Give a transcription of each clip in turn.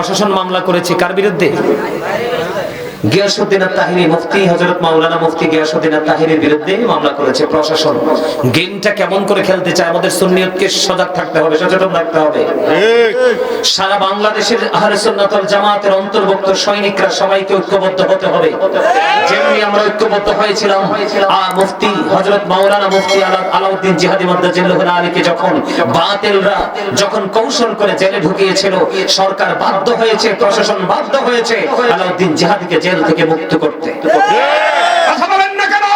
প্রশাসন মামলা করেছে কার বিরুদ্ধে? গিয়াসুদ্দিন তাহিরি মুফতি হযরত মাওলানা মুফতি গিয়াসুদ্দিন তাহিরির বিরুদ্ধে মামলা করেছে প্রশাসন। গেমটা কেমন করে খেলতে চায় আমাদের সুন্নিয়তকে সজাগ থাকতে হবে সচেতন থাকতে হবে। সারা বাংলাদেশের আহলে সুন্নাত জামাতের অন্তর্ভুক্ত সৈনিকরা সবাইকে ঐক্যবদ্ধ হতে হবে। আমরা ঐক্যবদ্ধ হয়েছিলাম। আ মুফতি হযরত মাওলানা মুফতি আলাউদ্দিন জিহাদি আলীকে যখন বাতিলরা যখন কৌশল করে জেলে ঢুকিয়েছিল সরকার বাধ্য হয়েছে প্রশাসন বাধ্য হয়েছে আলাউদ্দিন জিহাদিকে জেল থেকে মুক্ত করতে। কথা বলেন না কেন?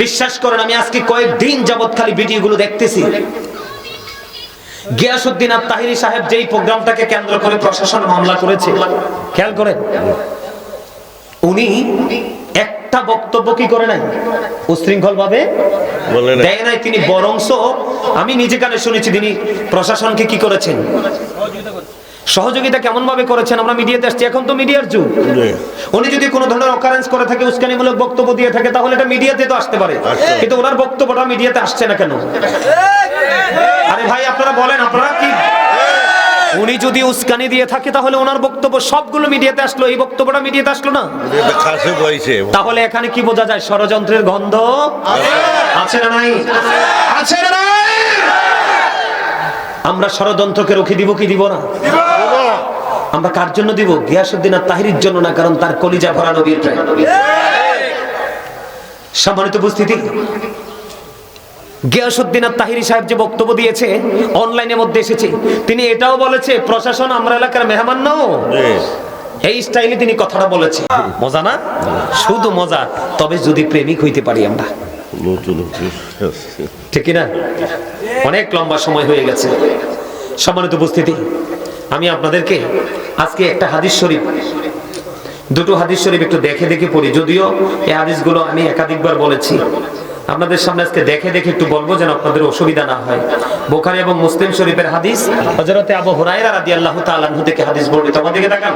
বিশ্বাস করেন আমি আজকে কয়েকদিন যাবৎ খালি ভিডিওগুলো দেখতেছি। গিয়াসুদ্দিন আর তাহিরি সাহেব যেই প্রোগ্রামটাকে কেন্দ্র করে প্রশাসন মামলা করেছে খেয়াল করেন? উনি একটা বক্তব্য কি করে নাই? উশৃঙ্খল ভাবে দেয় নাই তিনি বরংস আমি নিজে কানে শুনেছি তিনি প্রশাসনকে কি করেছেন? সহযোগিতা কেমন ভাবে করেছেন? আমরা মিডিয়াতে আসছি এখন তো মিডিয়ার যুগ। উনি যদি কোনো ধরনের অকারেন্স করে থাকে উস্কানিমূলক বক্তব্য দিয়ে থাকে তাহলে এটা মিডিয়াতে তো আসতে পারে। কিন্তু ওনার বক্তব্যটা মিডিয়াতে আসছে না কেন? আরে ভাই আপনারা বলেন আপনারা কি উনি যদি উস্কানি দিয়ে থাকে তাহলে ওনার বক্তব্য সবগুলো মিডিয়াতে আসলো। এই বক্তব্যটা মিডিয়াতে আসলো না? তাহলে এখানে কি বোঝা যায়? ষড়যন্ত্রের গন্ধ? আছে না নাই? আছে না নাই? আমরা ষড়যন্ত্রকে রুখে দিব কি দিব না? আমরা কার জন্য দিব? গিয়াসুদ্দিন আর তাহিরির জন্য না কারণ তার কলিজা ভরা নবীর সম্মানিত উপস্থিতি গিয়াসুদ্দিন আর তাহিরি সাহেব যে বক্তব্য দিয়েছে অনলাইনের মধ্যে এসেছে তিনি এটাও বলেছে প্রশাসন আমরা এলাকার মেহমান নও। এই স্টাইলে তিনি কথাটা বলেছে। মজা না? শুধু মজা তবে যদি প্রেমিক হইতে পারি আমরা। ঠিক না অনেক লম্বা সময় হয়ে গেছে। সম্মানিত উপস্থিতি আমি আপনাদেরকে আজকে একটা হাদিস শরীফ দুটো হাদিস শরীফ একটু দেখে দেখে পড়ি। যদিও এই হাদিসগুলো আমি একাধিকবার বলেছি। আপনাদের সামনে আজকে দেখে দেখে একটু বলব যেন আপনাদের অসুবিধা না হয়। বোখারি এবং মুসলিম শরীফের হাদিস হজরতে আবু হুরায়রা রাদিয়াল্লাহু তাআলা থেকে হাদিস বর্ণিত। আমাদেরকে দেখান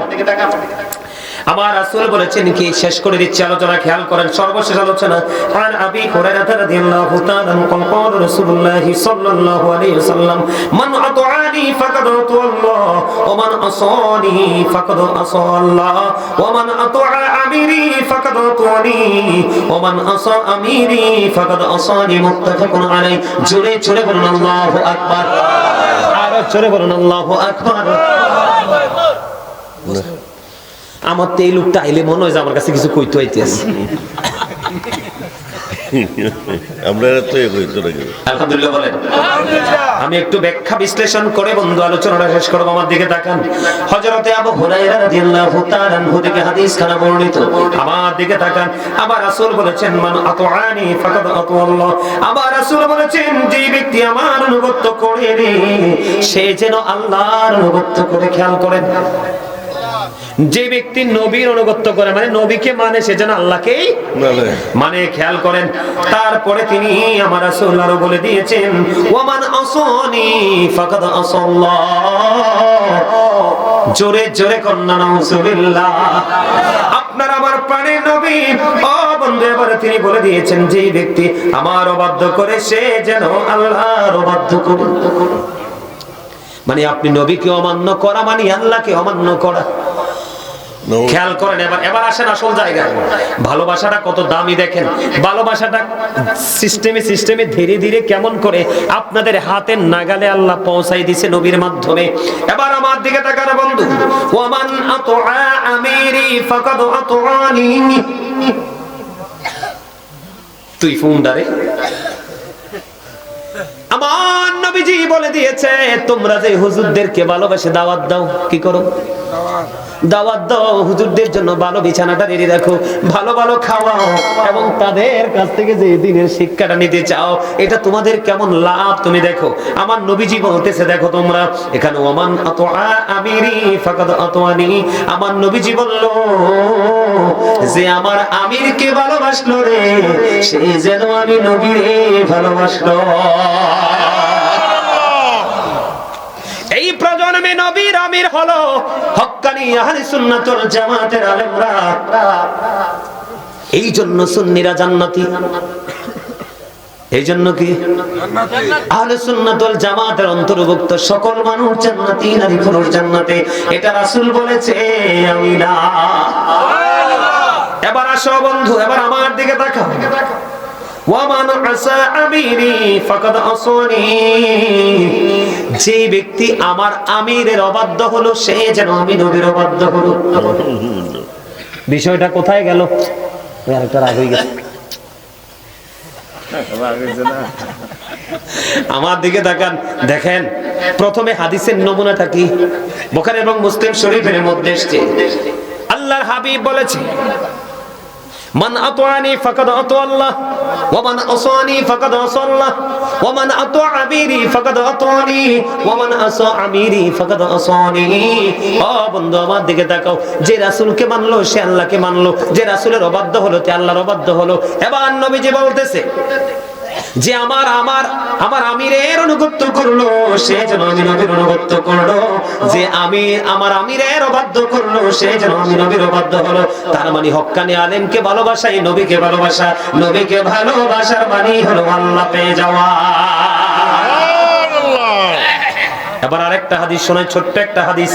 আমার রাসূল বলেছেন কি শেষ করে দিচ্ছি আলোচনা খেয়াল করেন সর্বশেষ আলোচনা আর আবি হুরায়রা রাদিয়াল্লাহু তাআলা قال قال رسول الله صلى الله عليه وسلم من اطاعني فقد اطاع الله ومن عصاني فقد عصى الله ومن اطاع اميري فقد اطاعني ومن عصى اميري فقد عصاني متفق عليه জোরে জোরে বলুন আল্লাহু আকবার আর জোরে বলুন আল্লাহু আকবার আমার তো এই লোকটা আইলে মনে হয় যে আমার কাছে কিছু কইতে তো হইতো নাকি আলহামদুলিল্লাহ বলেন। আমি একটু ব্যাখ্যা বিশ্লেষণ করে বন্ধু আলোচনাটা শেষ করব আমার দিকে তাকান। হযরতে আবু হুরায়রা রাদিয়াল্লাহু তাআলা আনহু থেকে হাদিস খানা বর্ণিত। আমার দিকে তাকান। আবার রাসূল বলেছেন মান আতআনি ফাকাদ আতাআল্লাহ। আবার রাসূল বলেছেন যে ব্যক্তি আমার অনুগত্য করে রে সে যেন আল্লাহর অনুগত্য করে খেয়াল করেন। যে ব্যক্তি নবীর অনুগত্য করে মানে নবীকে মানে সে যেন আল্লাহকেই মানে খেয়াল করেন। তারপরে তিনি আমার রাসূল আরও বলে দিয়েছেন ওমান আসনি ফাকাদ আসাল্লাহ। জোরে জোরে কন্যা নাউজুবিল্লাহ। আপনার আমার প্রাণের নবী। ও বন্ধু এবারে তিনি বলে দিয়েছেন যে ব্যক্তি আমার অবাধ্য করে সে যেন আল্লাহর অবাধ্য করে। মানে আপনি নবীকে অমান্য করা মানে আল্লাহকে অমান্য করা। খেয়াল করেন, এবার এবার আসেন আসল জায়গায়। ভালোবাসাটা কত দামি দেখেন। ভালোবাসাটা সিস্টেমে সিস্টেমে ধীরে ধীরে কেমন করে আপনাদের হাতের নাগালে আল্লাহ পৌঁছাই দিছে নবীর মাধ্যমে। এবার আমার দিকে তাকানো বন্ধু। ওয়ামান আতআ আমিরি ফাকাদ আতআনি। তুই ফোন দারে আমার নবীজি বলে দিয়েছে, তোমরা যে হুজুরদেরকে ভালোবাসে দাওয়াত দাও, কি করো? দাওয়াত দাও, হুজুরদের জন্য ভালো বিছানাটা রেডি রাখো, ভালো ভালো খাওয়াও, এবং তাদের কাছ থেকে যে দিনের শিক্ষাটা নিতে চাও, এটা তোমাদের কেমন লাভ তুমি দেখো। আমার নবীজি বলতেছে, দেখো তোমরা, এখানে ওমান আতআ আমিরি ফাকাদ আতওয়ানি। আমার নবীজি বলল, যে আমার আমিরকে ভালোবাসলো রে, সে যেন আমি নবীরে ভালোবাসলো এই প্রজন্মে নবীর আমির হলো। হক্কানি আহলে সুন্নাতুল জামাতের আলেমরা। এই জন্য সুন্নিরা জান্নাতি। এই জন্য কি? আহলে সুন্নাত ওয়াল জামাতের অন্তর্ভুক্ত সকল মানুষ জান্নাতি, নারী, পুরুষ জান্নাতে। এটা রাসূল বলেছে আমি না এবার আসো বন্ধু, এবার আমার দিকে তাকাও। ওয়ামান আসা আমিরি, ফাকাদ যে ব্যক্তি আমার আমিরের অবাধ্য হলো, সে যেন আমি নবীর অবাধ্য হলো। বিষয়টা কোথায় গেল? আরেকটা রাগ হয়ে আমার দিকে তাকান, দেখেন, প্রথমে হাদিসের নমুনাটা কি? বোখারি এবং মুসলিম শরীফের মধ্যে এসেছে। আল্লাহর হাবিব বলেছে মান আতানি ফাকাদ আতা আল্লাহ ওয়া মান আসানি ফাকাদ আসা আমিরি ফাকাদ আতানি ওয়া মান আমিরি ফাকাদ আসানি। আমার দিকে তাকাও। যে রাসূলকে মানলো, সে আল্লাহকে মানলো। যে রাসূলের অবাধ্য হলো তে আল্লাহর অবাধ্য হলো। এবার নবীজি বলতেছে যে আমার আমার আমার আমিরের অনুগত্য করল সে যেন আমি নবীর অনুগত্য করল। যে আমি আমার আমিরের অবাধ্য করল সে যেন আমি নবীর অবাধ্য হলো। তার মানে হক্কানি আলেমকে ভালোবাসা এই নবীকে ভালোবাসা। নবীকে ভালোবাসার মানে হলো আল্লাহ পেয়ে যাওয়া। এবার আরেকটা হাদিস শোনাই ছোট্ট একটা হাদিস।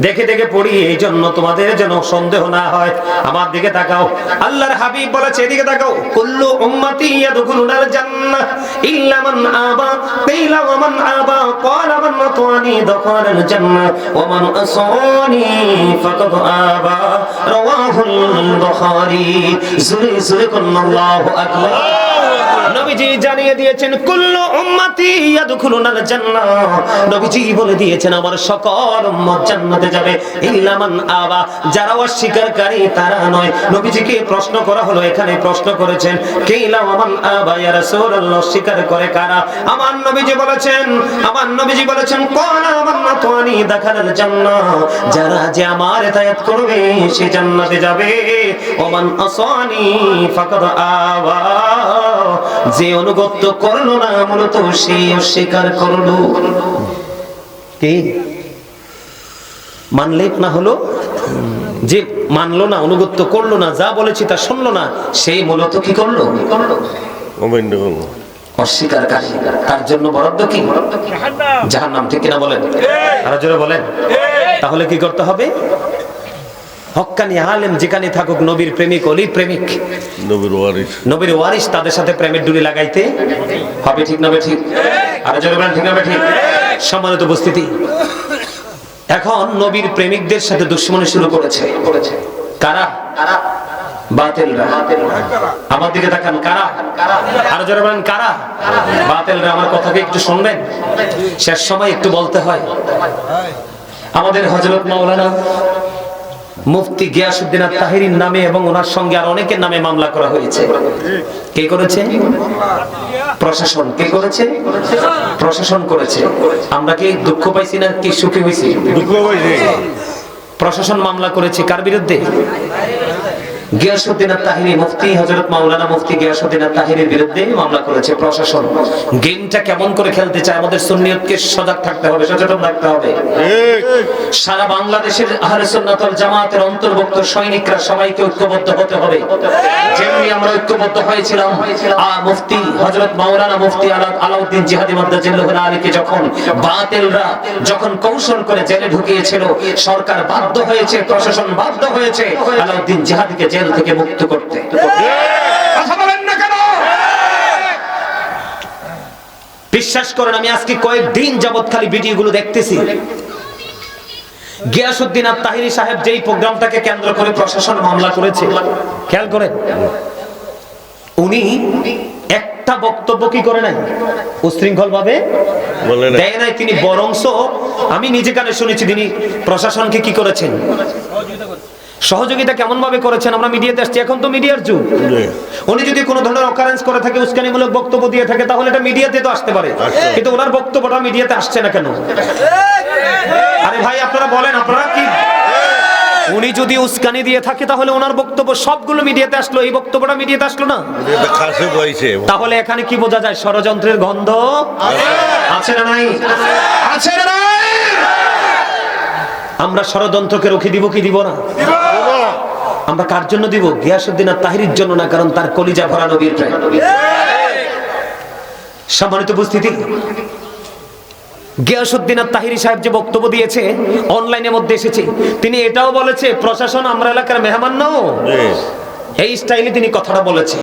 দেখে দেখে পড়ি এই জন্য তোমাদের যেন সন্দেহ না হয়। আমার দিকে তাকাও। আল্লাহর হাবিব বলেছে, এদিকে তাকাও। কুল্লু উম্মতি ইয়াদখুলুনাল জান্নাহ ইল্লা মান আবা, কিলা ওয়া মান আবা, ক্বালা মান আতানি দাখালাল জান্নাহ ওয়া মান আসানি ফাকাদ আবা। রাওয়াহুল বুখারী। জুরে জুরে কোন আল্লাহু আকবার। নবীজি জানিয়ে দিয়েছেন, কুল্লু উম্মতি ইয়াদখুলুনাল জান্নাহ। নবীজি বলে দিয়েছেন, আমার সকল উম্মত জান্নাতে যাবে, ইল্লা মান আবা। যারা অস্বীকারী, তারা নয়। নবীজিকে প্রশ্ন করা হলো, এখানে প্রশ্ন করেছেন, কিলা ওয়ামান আবা ইয়া রাসূলুল্লাহ? অস্বীকার করে কারা? আমার নবীজি বলেছেন, আমার নবীজি বলেছেন কোন আমার মাতওয়ানি দাখালাল জান্নাহ। যারা যে আমার ইতায়াত করবে, সে জান্নাতে যাবে। ওমান আসানি ফাকাদ আবা যে অনুগত্য করল না মূলত সে অস্বীকার করল। কি? মানলে না হলো? যে মানলো না অনুগত্য করল না যা বলেছি তা শুনলো না সেই মূলত কি করল? অস্বীকারী তার জন্য বরাদ্দ কি? নাম ঠিক কিনা বলেন? আরও জোরে বলেন। তাহলে কি করতে হবে? হক্কানি আলেম যেখানে থাকুক নবীর প্রেমিক অলির প্রেমিক। নবীর ওয়ারিস নবীর ওয়ারিস তাদের সাথে প্রেমের ডুরি লাগাইতে হবে ঠিক নবে ঠিক আরও বলেন ঠিক নবে ঠিক সম্মানিত উপস্থিতি এখন নবীর প্রেমিকদের সাথে দুশ্মনী শুরু করেছে। কারা? বাতিলরা। আমার দিকে তাকান কারা? আরও বলেন কারা? বাতিলরা আমার কথাকে একটু শুনবেন? শেষ সময় একটু বলতে হয়। আমাদের হযরত মাওলানা মুফতি গিয়াসউদ্দিন তাহিরির নামে এবং ওনার সঙ্গে আর অনেকের নামে মামলা করা হয়েছে। কে করেছে? প্রশাসন। কে করেছে? প্রশাসন করেছে। আমরা কি দুঃখ পাইছি না কি সুখী হয়েছি প্রশাসন মামলা করেছে কার বিরুদ্ধে? সুন্নাত জামাতের অন্তর্ভুক্ত সৈনিকরা সবাইকে ঐক্যবদ্ধ হতে হবে। যেমনি আমরা ঐক্যবদ্ধ হয়েছিলাম মুফতি হযরত মাওলানা মুফতি আলা- আলাউদ্দিন জিহাদি আলীকে যখন বাতিলরা যখন কৌশল করে জেলে ঢুকিয়েছিল, সরকার বাধ্য হয়েছে, প্রশাসন বাধ্য হয়েছে, আলাউদ্দিন জিহাদিকে জেল থেকে মুক্ত করতে। কথা বলেন না কেন? বিশ্বাস করেন আমি আজকে কয়েকদিন যাবৎ খালি ভিডিওগুলো দেখতেছি। গিয়াসউদ্দিন আর তাহিরি সাহেব যেই প্রোগ্রামটাকে কেন্দ্র করে প্রশাসন মামলা করেছে খেয়াল করেন? উনি একটা বক্তব্য কি করে নাই? উশৃঙ্খল ভাবে দেয় নাই তিনি বরংস আমি নিজে কানে শুনেছি তিনি প্রশাসনকে কি করেছেন? সহযোগিতা কেমন ভাবে করেছেন? আমরা মিডিয়াতে আসছি। এখন তো মিডিয়ার যুগ। উনি যদি কোনো ধরনের অকারেন্স করে থাকে উস্কানিমূলক বক্তব্য দিয়ে থাকে তাহলে এটা মিডিয়াতে তো আসতে পারে। কিন্তু ওনার বক্তব্যটা মিডিয়াতে আসছে না কেন? আরে ভাই আপনারা বলেন আপনারা কি? উনি যদি উস্কানি দিয়ে থাকে তাহলে ওনার বক্তব্য সবগুলো মিডিয়াতে আসলো। এই বক্তব্যটা মিডিয়াতে আসলো না? তাহলে এখানে কি বোঝা যায়? ষড়যন্ত্রের গন্ধ? আছে না নাই? আছে না নাই? আমরা ষড়যন্ত্রকে রুখে দিব কি দিব না? আমরা কার জন্য দিব? গিয়াসুদ্দিন আর তাহিরির জন্য না? কারণ তার কলিজা ভরা নবীর প্রেম সম্মানিত উপস্থিতি। গিয়াসুদ্দিন আর তাহিরি সাহেব যে বক্তব্য দিয়েছে অনলাইনের মধ্যে এসেছে তিনি এটাও বলেছে প্রশাসন আমরা এলাকার মেহমান নও। এই স্টাইলে তিনি কথাটা বলেছে।